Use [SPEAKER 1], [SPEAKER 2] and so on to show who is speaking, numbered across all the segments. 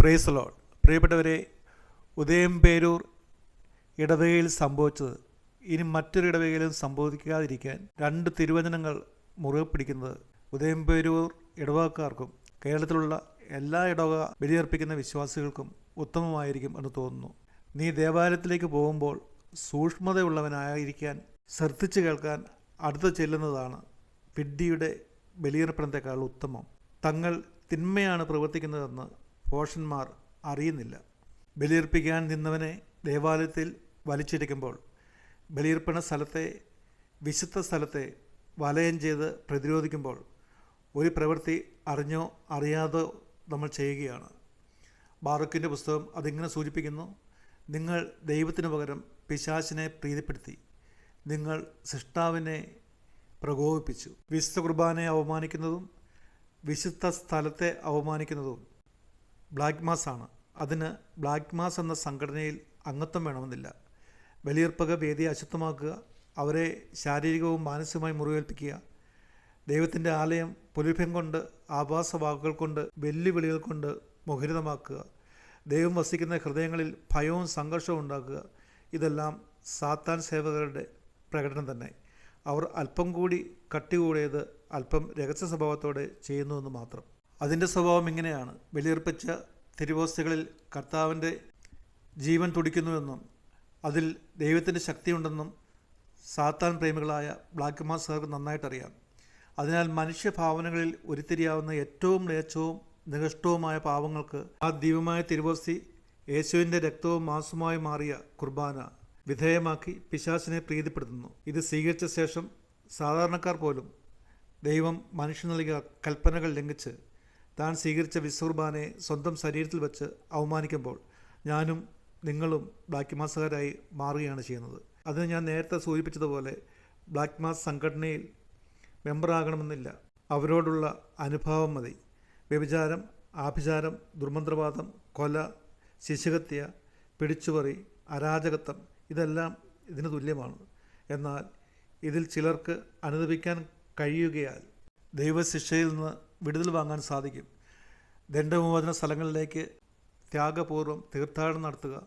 [SPEAKER 1] Praise load പ്രിയപ്പെട്ടവരെ ഉദയംപേരൂർ ഇടവകയിൽ സംഭവിച്ചത്. ഇനി മറ്റൊരു ഇടവകയിലും സംഭവിക്കാതിരിക്കാൻ രണ്ട് തിരുവചനങ്ങൾ മുറുകെ പിടിക്കുന്നത് ഉദയം പേരൂർ ഇടവകക്കാർക്കും കേരളത്തിലുള്ള എല്ലാ ഇടവക ബലിയർപ്പിക്കുന്ന വിശ്വാസികൾക്കും ഉത്തമമായിരിക്കും എന്ന് തോന്നുന്നു. നീ ദേവാലയത്തിലേക്ക് പോകുമ്പോൾ സൂക്ഷ്മതയുള്ളവനായിരിക്കാൻ ശ്രദ്ധിച്ചു കേൾക്കാൻ അടുത്ത് ചെല്ലുന്നതാണ് വിഡ്ഢിയുടെ ബലിയർപ്പണത്തെക്കാൾ ഉത്തമം. തങ്ങൾ തിന്മയാണ് പ്രവർത്തിക്കുന്നതെന്ന് ഭോഷന്മാർ അറിയുന്നില്ല. ബലിയർപ്പിക്കാൻ നിന്നവനെ ദേവാലയത്തിൽ വലിച്ചിരിക്കുമ്പോൾ ബലിയർപ്പണ സ്ഥലത്തെ വിശുദ്ധ സ്ഥലത്തെ വലയം ചെയ്ത് പ്രതിരോധിക്കുമ്പോൾ ഒരു പ്രവൃത്തി അറിഞ്ഞോ അറിയാതോ നമ്മൾ ചെയ്യുകയാണ്. ബാറക്കിന്റെ പുസ്തകം അതിങ്ങനെ സൂചിപ്പിക്കുന്നു നിങ്ങൾ ദൈവത്തിന് പകരം പിശാചിനെ പ്രീതിപ്പെടുത്തി. നിങ്ങൾ സൃഷ്ടാവിനെ പ്രകോപിപ്പിച്ചു. വിശുദ്ധ കുർബാനയെ അവമാനിക്കുന്നതും വിശുദ്ധ സ്ഥലത്തെ അവമാനിക്കുന്നതും ബ്ലാക്ക് മാസ് ആണ്. അതിന് ബ്ലാക്ക് മാസ് എന്ന സംഘടനയിൽ അംഗത്വം വേണമെന്നില്ല. ബലിയർപ്പക വേദിയെ അശുദ്ധമാക്കുക അവരെ ശാരീരികവും മാനസികമായി മുറിവേൽപ്പിക്കുക ദൈവത്തിന്റെ ആലയം പുലിഭ്യം കൊണ്ട് ആഭാസ വാക്കുകൾ കൊണ്ട് വെല്ലുവിളികൾ കൊണ്ട് മുഖരിതമാക്കുക ദൈവം വസിക്കുന്ന ഹൃദയങ്ങളിൽ ഭയവും സംഘർഷവും ഉണ്ടാക്കുക ഇതെല്ലാം സാത്താൻ സേവകരുടെ പ്രകടനം തന്നെ. അവർ അല്പം കൂടി കട്ടി കൂടിയത് അല്പം രഹസ്യ സ്വഭാവത്തോടെ ചെയ്യുന്നുവെന്ന് മാത്രം. അതിന്റെ സ്വഭാവം ഇങ്ങനെയാണ്. ബലിയർപ്പിച്ച തിരുവോസ്തുകളിൽ കർത്താവിന്റെ ജീവൻ തുടിക്കുന്നുവെന്നും അതിൽ ദൈവത്തിന്റെ ശക്തിയുണ്ടെന്നും സാത്താൻ പ്രേമികളായ ബ്ലാക്ക് മാസ്റ്റർക്ക് നന്നായിട്ടറിയാം. അതിനാൽ മനുഷ്യഭാവനകളിൽ ഉരുത്തിരിയാവുന്ന ഏറ്റവും ലേച്ചവും നികഷ്ടവുമായ പാവങ്ങൾക്ക് ആ ദിവ്യമായ തിരുവോസ്തി യേശുവിന്റെ രക്തവും മാസുമായി മാറിയ കുർബാന വിധേയമാക്കി പിശാസിനെ പ്രീതിപ്പെടുത്തുന്നു. ഇത് സ്വീകരിച്ച ശേഷം സാധാരണക്കാർ പോലും ദൈവം മനുഷ്യൻ നൽകിയ കൽപ്പനകൾ ലംഘിച്ച് താൻ സ്വീകരിച്ച വിശ്വകുർബാനയെ സ്വന്തം ശരീരത്തിൽ വെച്ച് അവമാനിക്കുമ്പോൾ ഞാനും നിങ്ങളും ബ്ലാക്ക് മാസുകാരായി മാറുകയാണ് ചെയ്യുന്നത്. അതിന് ഞാൻ നേരത്തെ സൂചിപ്പിച്ചതുപോലെ ബ്ലാക്ക് മാസ് സംഘടനയിൽ മെമ്പറാകണമെന്നില്ല. അവരോടുള്ള അനുഭാവം മതി. വ്യഭിചാരം ആഭിചാരം ദുർമന്ത്രവാദം കൊല ശിശുഹത്യ പിടിച്ചുപറി അരാജകത്വം ഇതെല്ലാം ഇതിന് തുല്യമാണ്. എന്നാൽ ഇതിൽ ചിലർക്ക് അനുദപിക്കാൻ കഴിയുകയാൽ ദൈവശിക്ഷയിൽ നിന്ന് വിടുതൽ വാങ്ങാൻ സാധിക്കും. ദണ്ഡമോചന സ്ഥലങ്ങളിലേക്ക് ത്യാഗപൂർവം തീർത്ഥാടനം നടത്തുക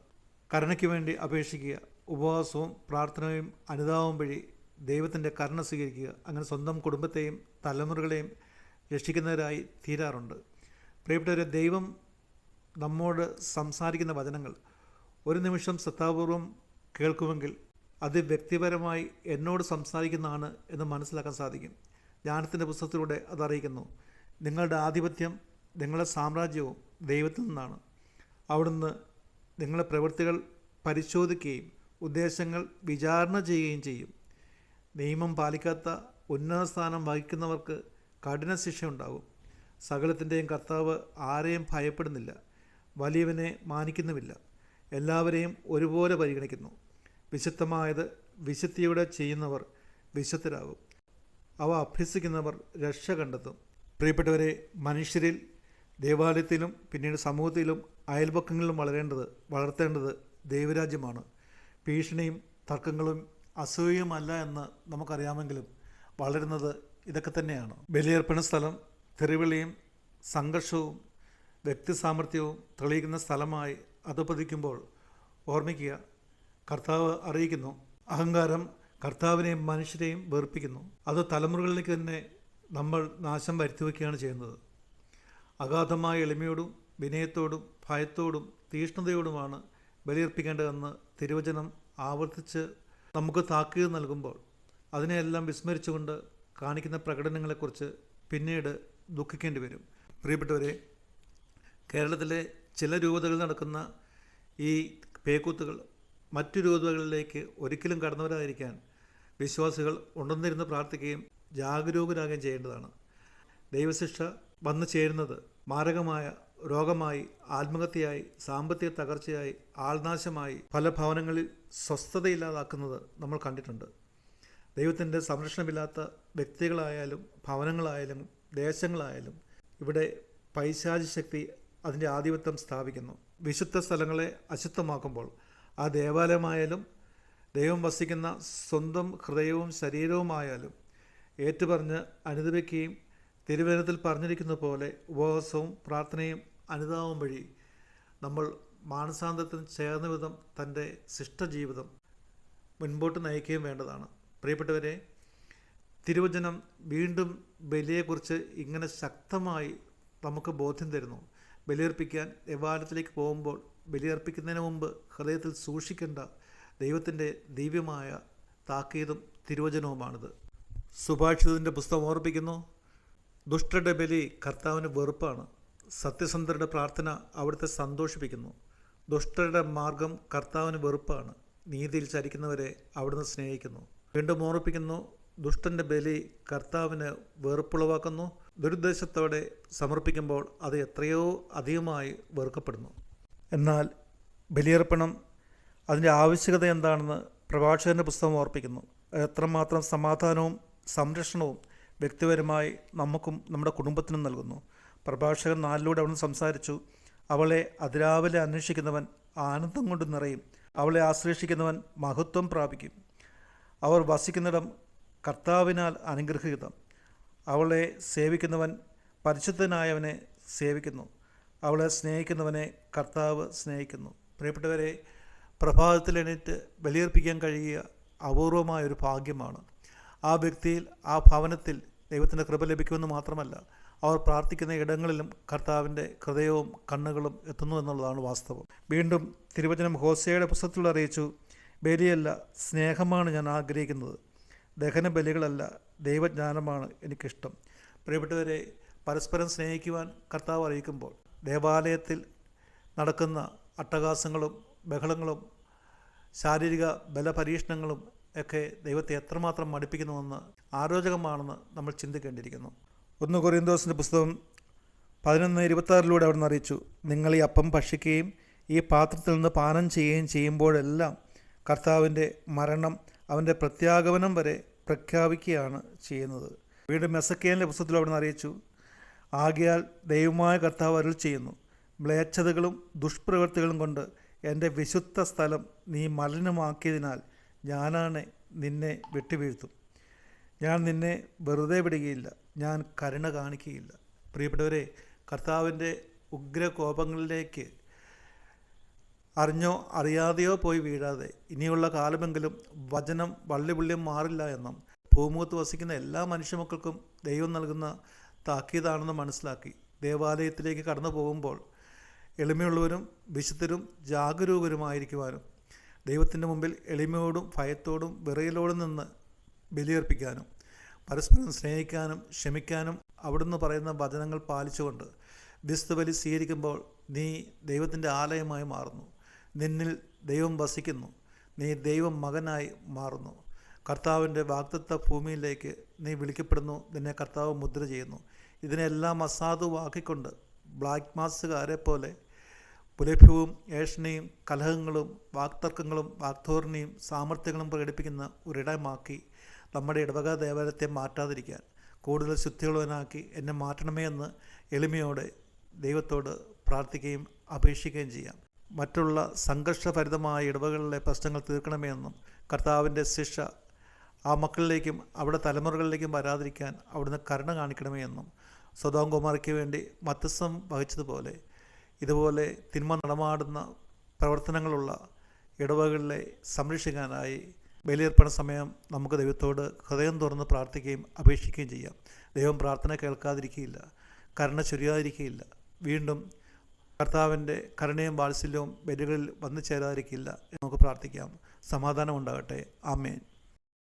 [SPEAKER 1] കരുണയ്ക്ക് വേണ്ടി അപേക്ഷിക്കുക ഉപവാസവും പ്രാർത്ഥനയും അനുതാപവും വഴി ദൈവത്തിന്റെ കരുണ സ്വീകരിക്കുക അങ്ങനെ സ്വന്തം കുടുംബത്തെയും തലമുറകളെയും രക്ഷിക്കുന്നവരായി തീരാറുണ്ട്. പ്രിയപ്പെട്ടവരെ ദൈവം നമ്മോട് സംസാരിക്കുന്ന വചനങ്ങൾ ഒരു നിമിഷം ശ്രദ്ധാപൂർവം കേൾക്കുമെങ്കിൽ അത് വ്യക്തിപരമായി എന്നോട് സംസാരിക്കുന്നതാണ് എന്ന് മനസ്സിലാക്കാൻ സാധിക്കും. ജ്ഞാനത്തിന്റെ പുസ്തകത്തിലൂടെ അത് അറിയിക്കുന്നു. നിങ്ങളുടെ ആധിപത്യം നിങ്ങളുടെ സാമ്രാജ്യവും ദൈവത്തിൽ നിന്നാണ്. അവിടുന്ന് നിങ്ങളുടെ പ്രവൃത്തികൾ പരിശോധിക്കുകയും ഉദ്ദേശങ്ങൾ വിചാരണ ചെയ്യുകയും ചെയ്യും. നിയമം പാലിക്കാത്ത ഉന്നത സ്ഥാനം വഹിക്കുന്നവർക്ക് കഠിന ശിക്ഷ ഉണ്ടാകും സകലത്തിന്റെയും കർത്താവ് ആരെയും ഭയപ്പെടുന്നില്ല വലിയവനെ മാനിക്കുന്നുമില്ല. എല്ലാവരെയും ഒരുപോലെ പരിഗണിക്കുന്നു. വിശുദ്ധമായത് വിശുദ്ധിയുടെ ചെയ്യുന്നവർ വിശുദ്ധരാകും. അവ അഭ്യസിക്കുന്നവർ രക്ഷ കണ്ടെത്തും. പ്രിയപ്പെട്ടവരെ മനുഷ്യരിൽ ദേവാലയത്തിലും പിന്നീട് സമൂഹത്തിലും അയൽപക്കങ്ങളിലും വളരേണ്ടത് വളർത്തേണ്ടത് ദൈവരാജ്യമാണ്. ഭീഷണിയും തർക്കങ്ങളും അസൂയയുമല്ല എന്ന് നമുക്കറിയാമെങ്കിലും വളരുന്നത് ഇതൊക്കെ തന്നെയാണ്. ബലിയർപ്പണ സ്ഥലം തെറിവിളിയും സംഘർഷവും വ്യക്തി സാമർഥ്യവും തെളിയിക്കുന്ന സ്ഥലമായി അധപതിക്കുമ്പോൾ ഓർമ്മിക്കുക കർത്താവ് അറിയിക്കുന്നു. അഹങ്കാരം കർത്താവിനെയും മനുഷ്യരെയും വേർപ്പിക്കുന്നു അത് തലമുറകളിലേക്ക് തന്നെ നമ്മൾ നാശം വരുത്തി വയ്ക്കുകയാണ് ചെയ്യുന്നത്. അഗാധമായ എളിമയോടും വിനയത്തോടും ഭയത്തോടും തീഷ്ണതയോടുമാണ് ബലിയർപ്പിക്കേണ്ടതെന്ന് തിരുവചനം ആവർത്തിച്ച് നമുക്ക് താക്കീത് നൽകുമ്പോൾ അതിനെയെല്ലാം വിസ്മരിച്ചുകൊണ്ട് കാണിക്കുന്ന പ്രകടനങ്ങളെക്കുറിച്ച് പിന്നീട് ദുഃഖിക്കേണ്ടി വരും. പ്രിയപ്പെട്ടവരെ കേരളത്തിലെ ചില രൂപതകളിൽ നടക്കുന്ന ഈ പേക്കൂത്തുകൾ മറ്റു രൂപതകളിലേക്ക് ഒരിക്കലും കടന്നവരായിരിക്കാൻ വിശ്വാസികൾ ഉണർന്നിരുന്ന് പ്രാർത്ഥിക്കുകയും ജാഗരൂകരാകുകയും ചെയ്യേണ്ടതാണ്. ദൈവശിക്ഷ വന്നു ചേരുന്നത് മാരകമായ രോഗമായി ആത്മഹത്യയായി സാമ്പത്തിക തകർച്ചയായി ആൾനാശമായി പല ഭവനങ്ങളിൽ സ്വസ്ഥതയില്ലാതാക്കുന്നത് നമ്മൾ കണ്ടിട്ടുണ്ട്. ദൈവത്തിന്റെ സംരക്ഷണമില്ലാത്ത വ്യക്തികളായാലും ഭവനങ്ങളായാലും ദേശങ്ങളായാലും ഇവിടെ പൈശാചി ശക്തി അതിന്റെ ആധിപത്യം സ്ഥാപിക്കുന്നു. വിശുദ്ധ സ്ഥലങ്ങളെ അശുദ്ധമാക്കുമ്പോൾ ആ ദേവാലയമായാലും ദൈവം വസിക്കുന്ന സ്വന്തം ഹൃദയവും ശരീരവുമായാലും ഏറ്റുപറഞ്ഞ് അനുദപിക്കുകയും തിരുവനന്തത്തിൽ പറഞ്ഞിരിക്കുന്ന പോലെ ഉപവാസവും പ്രാർത്ഥനയും അനുതാവും വഴി നമ്മൾ മാനസാന്തരത്തിന് ചേർന്ന വിധം തന്റെ ശിഷ്ടജീവിതം മുൻപോട്ട് നയിക്കുകയും വേണ്ടതാണ്. പ്രിയപ്പെട്ടവരെ തിരുവചനം വീണ്ടും ബലിയെക്കുറിച്ച് ഇങ്ങനെ ശക്തമായി നമുക്ക് ബോധ്യം തരുന്നു. ബലിയർപ്പിക്കാൻ ദേവാലയത്തിലേക്ക് പോകുമ്പോൾ ബലിയർപ്പിക്കുന്നതിന് മുമ്പ് ഹൃദയത്തിൽ സൂക്ഷിക്കേണ്ട ദൈവത്തിന്റെ ദിവ്യമായ താക്കീതും തിരുവചനവുമാണിത്. സുഭാഷിതത്തിന്റെ പുസ്തകം ഓർപ്പിക്കുന്നു. ദുഷ്ടരുടെ ബലി കർത്താവിന് വെറുപ്പാണ്. സത്യസന്ധരുടെ പ്രാർത്ഥന അവിടുത്തെ സന്തോഷിപ്പിക്കുന്നു. ദുഷ്ടരുടെ മാർഗം കർത്താവിന് വെറുപ്പാണ്. നീതിയിൽ ചരിക്കുന്നവരെ അവിടുന്ന് സ്നേഹിക്കുന്നു. വീണ്ടും ഓർപ്പിക്കുന്നു ദുഷ്ടന്റെ ബലി കർത്താവിന് വെറുപ്പുളവാക്കുന്നു. ദുരുദ്ദേശത്തോടെ സമർപ്പിക്കുമ്പോൾ അത് എത്രയോ അധികമായി വെറുക്കപ്പെടുന്നു. എന്നാൽ ബലിയർപ്പണം അതിന്റെ ആവശ്യകത എന്താണെന്ന് പ്രഭാഷകന്റെ പുസ്തകം ഓർപ്പിക്കുന്നു. എത്രമാത്രം സമാധാനവും സംരക്ഷണവും വ്യക്തിപരമായി നമുക്കും നമ്മുടെ കുടുംബത്തിനും നൽകുന്നു. പ്രഭാഷകൻ നാലിലൂടെ അവിടുന്ന് സംസാരിച്ചു. അവളെ അതിരാവിലെ അന്വേഷിക്കുന്നവൻ ആനന്ദം കൊണ്ട് നിറയും. അവളെ ആശ്ലേഷിക്കുന്നവൻ മഹത്വം പ്രാപിക്കും. അവർ വസിക്കുന്നിടം കർത്താവിനാൽ അനുഗ്രഹീതം. അവളെ സേവിക്കുന്നവൻ പരിശുദ്ധനായവനെ സേവിക്കുന്നു. അവളെ സ്നേഹിക്കുന്നവനെ കർത്താവ് സ്നേഹിക്കുന്നു. പ്രിയപ്പെട്ടവരെ പ്രഭാതത്തിൽ എണീറ്റ് ബലിയർപ്പിക്കാൻ കഴിയുക അപൂർവമായൊരു ഭാഗ്യമാണ്. ആ വ്യക്തിയിൽ ആ ഭവനത്തിൽ ദൈവത്തിന്റെ കൃപ ലഭിക്കുമെന്ന് മാത്രമല്ല അവർ പ്രാർത്ഥിക്കുന്ന ഇടങ്ങളിലും കർത്താവിന്റെ ഹൃദയവും കണ്ണുകളും എത്തുന്നു എന്നുള്ളതാണ് വാസ്തവം. വീണ്ടും തിരുവചനം ഹോസയുടെ പുസ്തകത്തിൽ അറിയിച്ചു ബലിയല്ല സ്നേഹമാണ് ഞാൻ ആഗ്രഹിക്കുന്നത്. ദഹന ബലികളല്ല ദൈവജ്ഞാനമാണ് എനിക്കിഷ്ടം. പ്രിയപ്പെട്ടവരെ പരസ്പരം സ്നേഹിക്കുവാൻ കർത്താവ് അറിയിക്കുമ്പോൾ ദേവാലയത്തിൽ നടക്കുന്ന അട്ടഹാസങ്ങളും ബഹളങ്ങളും ശാരീരിക ബലപരീക്ഷണങ്ങളും ഒക്കെ ദൈവത്തെ എത്രമാത്രം മടുപ്പിക്കുന്നുവെന്ന് ആരോചകമാണെന്ന് നമ്മൾ ചിന്തിക്കേണ്ടിയിരിക്കുന്നു. ഒന്ന് കൊറിയന്തോസിന്റെ പുസ്തകം പതിനൊന്ന് ഇരുപത്താറിലൂടെ അവിടെ നിന്ന് അറിയിച്ചു നിങ്ങൾ ഈ അപ്പം ഭക്ഷിക്കുകയും ഈ പാത്രത്തിൽ നിന്ന് പാനം ചെയ്യുകയും ചെയ്യുമ്പോഴെല്ലാം കർത്താവിന്റെ മരണം അവന്റെ പ്രത്യാഗമനം വരെ പ്രഖ്യാപിക്കുകയാണ് ചെയ്യുന്നത്. വീണ്ടും മെസക്കേലിന്റെ പുസ്തകത്തിൽ അവിടെ നിന്ന് അറിയിച്ചു ആകയാൽ ദൈവമായ കർത്താവ് അരുൾ ചെയ്യുന്നു. മ്ലേച്ഛതകളും ദുഷ്പ്രവൃത്തികളും കൊണ്ട് എന്റെ വിശുദ്ധ സ്ഥലം നീ മലിനമാക്കിയതിനാൽ ഞാനാണ് നിന്നെ വെട്ടിവീഴ്ത്തും. ഞാൻ നിന്നെ വെറുതെ വിടുകയില്ല. ഞാൻ കരുണ കാണിക്കുകയില്ല. പ്രിയപ്പെട്ടവരെ കർത്താവിന്റെ ഉഗ്രകോപങ്ങളിലേക്ക് അറിഞ്ഞോ അറിയാതെയോ പോയി വീഴാതെ ഇനിയുള്ള കാലമെങ്കിലും വചനം വള്ളിപുള്ളിയും മാറില്ല എന്നും ഭൂമുഖത്ത് വസിക്കുന്ന എല്ലാ മനുഷ്യമക്കൾക്കും ദൈവം നൽകുന്ന താക്കീതാണെന്ന് മനസ്സിലാക്കി ദേവാലയത്തിലേക്ക് കടന്നു പോകുമ്പോൾ എളിമയുള്ളവരും വിശുദ്ധരും ജാഗരൂകരുമായിരിക്കുവാനും ദൈവത്തിന്റെ മുമ്പിൽ എളിമയോടും ഭയത്തോടും വിറയലോടും നിന്ന് ബലിയർപ്പിക്കാനും പരസ്പരം സ്നേഹിക്കാനും ക്ഷമിക്കാനും അവിടുന്ന് പറയുന്ന വചനങ്ങൾ പാലിച്ചുകൊണ്ട് വിസ്തുബലി സ്വീകരിക്കുമ്പോൾ നീ ദൈവത്തിന്റെ ആലയമായി മാറുന്നു. നിന്നിൽ ദൈവം വസിക്കുന്നു. നീ ദൈവം മകനായി മാറുന്നു. കർത്താവിന്റെ വാഗ്ദത്ത ഭൂമിയിലേക്ക് നീ വിളിക്കപ്പെടുന്നു. നിന്നെ കർത്താവ് മുദ്ര ചെയ്യുന്നു. ഇതിനെല്ലാം അസാധുവാക്കിക്കൊണ്ട് ബ്ലാക്ക് മാസുകാരെ പോലെ പുലഭ്യവും ഏഷണയും കലഹങ്ങളും വാക്തർക്കങ്ങളും വാക്ധോരണിയും സാമർഥ്യങ്ങളും പ്രകടിപ്പിക്കുന്ന ഒരിടമാക്കി നമ്മുടെ ഇടവക ദേവാലയത്തെ മാറ്റാതിരിക്കാൻ കൂടുതൽ ശുദ്ധിയുള്ളവനാക്കി എന്നെ മാറ്റണമേ എന്ന് എളിമയോടെ ദൈവത്തോട് പ്രാർത്ഥിക്കുകയും അപേക്ഷിക്കുകയും ചെയ്യാം. മറ്റുള്ള സംഘർഷഭരിതമായ ഇടവകളിലെ പ്രശ്നങ്ങൾ തീർക്കണമേ എന്നും കർത്താവിന്റെ ശിക്ഷ ആ മക്കളിലേക്കും അവിടെ തലമുറകളിലേക്കും വരാതിരിക്കാൻ അവിടുന്ന് കരുണ കാണിക്കണമേ എന്നും സ്വതോം കുമാറിക്ക് വേണ്ടി മധ്യസ്ഥം വഹിച്ചതുപോലെ ഇതുപോലെ തിന്മ നടമാടുന്ന പ്രവർത്തനങ്ങളുള്ള ഇടവകളിലെ സംരക്ഷിക്കാനായി ബലിയർപ്പണ സമയം നമുക്ക് ദൈവത്തോട് ഹൃദയം തുറന്ന് പ്രാർത്ഥിക്കുകയും അപേക്ഷിക്കുകയും ചെയ്യാം. ദൈവം പ്രാർത്ഥന കേൾക്കാതിരിക്കുകയില്ല കരുണ ചൊരിയാതിരിക്കുകയില്ല. വീണ്ടും കർത്താവിന്റെ കരുണയും വാത്സല്യവും ബലികളിൽ വന്നു ചേരാതിരിക്കില്ല നമുക്ക് പ്രാർത്ഥിക്കാം. സമാധാനം ഉണ്ടാകട്ടെ ആമേൻ.